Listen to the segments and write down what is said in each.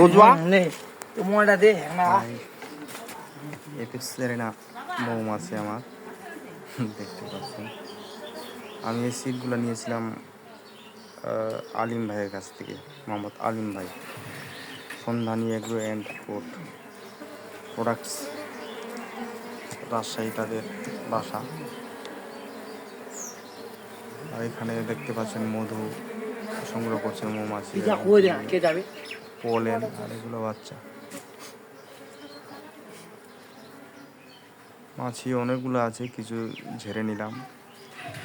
গোজুয়া নে তো দে না এপিক্স সেরেনা মৌমাছি আমার দেখতে পাচ্ছেন আমি এই সিটগুলো নিয়েছিলাম আলিম ভাইয়ের কাছ থেকে মোহাম্মদ আলিম ভাই Sandhani Agro and Food Products Rajshahi তাদের বাসা আর এখানে দেখতে পাচ্ছেন মধু সংগ্রহ করছেন মৌমাছি কে যাবে পোলেন আর এগুলো বাচ্চা। মাছি অনেকগুলো আছে, কিছু ঝেড়ে নিলাম।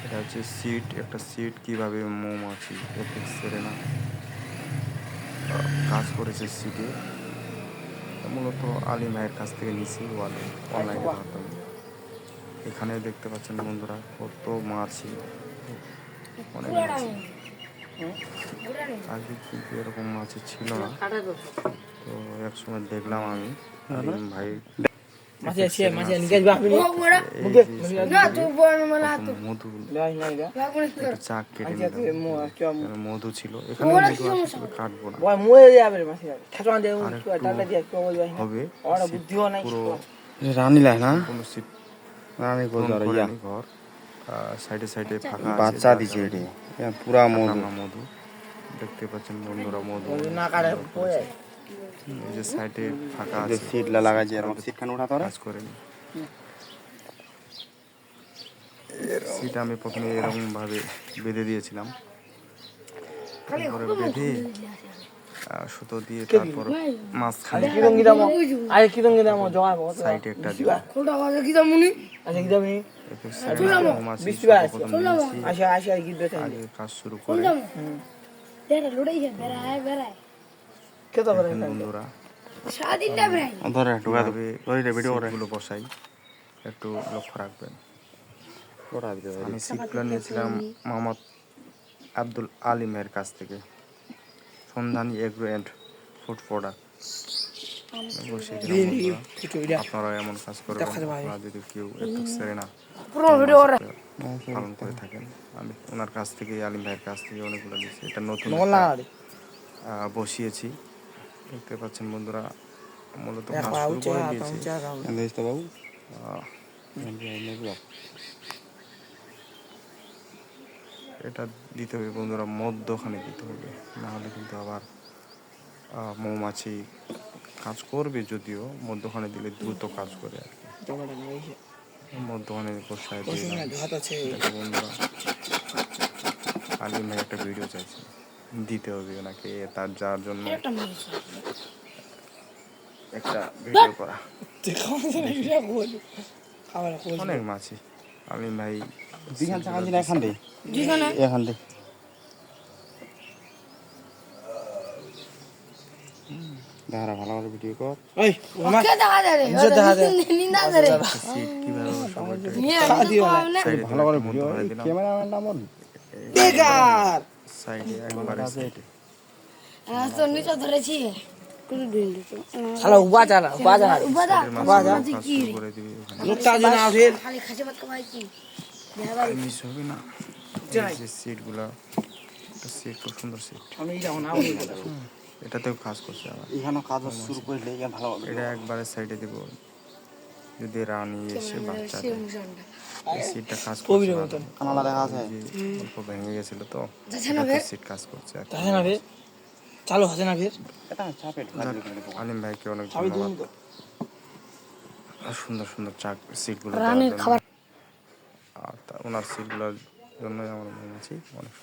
এটা হচ্ছে সিট, একটা সিট কীভাবে মৌমাছি এফেক্ট সেরে না। কাজ করেছে সিটে। মূলত আলী মায়ের কাছ থেকে নিছি ওয়ালে, অনলাইনের মাধ্যমে। এখানে দেখতে পাচ্ছেন বন্ধুরা, কত মাছি অনেক মাছি আগে কিন্তু এরকম মাছি ছিল না? তো এক সময় দেখলাম আমি। ভাই মধু ছিল এখানে কাটবো না। হবে। রানী লাই না? রানী ঘর। সাইডে সাইডে ফাঁকা আছে বাচ্চা দিছে এটি। পুরা মধু। মধু দেখতে পাচ্ছেন বন্ধুরা মধু। না এই যে সাইডে ফাঁকা যে আছে। সিট লাগাইছে এরকম সিট খান উঠা তোরা কাজ করেনি। সিট আমি প্রথমে এরকম ভাবে বেঁধে দিয়েছিলাম। তারপরে বেঁধে সুতো দিয়ে তারপর মাঝখানে কি দাম আরে কি দাম জগাবো সাইডে একটা আচ্ছা কি দামি বৃষ্টি বার আছে। কি দিতে আগে কাজ শুরু করে। কত করে দেখেন বন্ধুরা। ধরে ঢুকা দে এভাবে ধরে দে ভিডিও করে। সিটগুলো বসাই। একটু লক্ষ্য রাখবেন। আমি নিয়েছিলাম মোহাম্মদ আব্দুল আলিমের কাছ থেকে। সন্ধানী এগ্রো অ্যান্ড ফুড প্রোডাক্ট। আপনারা এমন কাজ করবেন আপনারা যদি কেউ একটু সেরে না পালন করে থাকেন। আমি ওনার কাছ থেকে আলিম ভাইয়ের কাছ থেকে অনেকগুলো নিয়েছি। এটা নতুন বসিয়েছি। দেখতে পাচ্ছেন বন্ধুরা মূলত শুরু করে দিয়েছি। এটা দিতে হবে বন্ধুরা মধ্যখানে দিতে হবে। নাহলে কিন্তু আবার মৌমাছি কাজ করবে যদিও মধ্যখানে দিলে দ্রুত কাজ করে আর কি। মধ্যখানে বসায় বন্ধুরা আলিম ভাই একটা ভিডিও চাইছে। দিতে হবে ওনাকে তার যার জন্য একটা ভিডিও করা। অনেক মাছি। আলিম ভাই দিখান চাকান দিন এখান দে এখান দে দাঁড়া ভালো ভিডিও কর। ওই মা নিচে দেখা দে সিট কীভাবে বসাবো এটা খা দিও না। ভালো করে ভিডিও ক্যামেরাম্যান নাম বেকার। সাইডে একবারে সাইডে। শালা উবা চালা উবা চালা সাইডের মাঝখানে কাজ শুরু করে দিবি ওখানে লোকটা দিন আউটের মিস হবে না যে সিটগুলা একটা সিট খুব সুন্দর সিট আমি যাও না এটাতেও কাজ করছে আবার এখানে কাজ শুরু করলে ইয়া ভালো হবে এটা একবারে সাইডে দেব যদি রানী এসে বাচ্চা সিটটা কাজ করছে দেখা আছে অল্প ভেঙে গেছিল তো সিট কাজ করছে না চালু হচ্ছে না ফের। আলিম ভাইকে অনেক ধন্যবাদ। সুন্দর সুন্দর চাক সিটগুলো রানের খাবার আর তা- ওনার সিটগুলোর জন্যই আমরা মনে আছে অনেক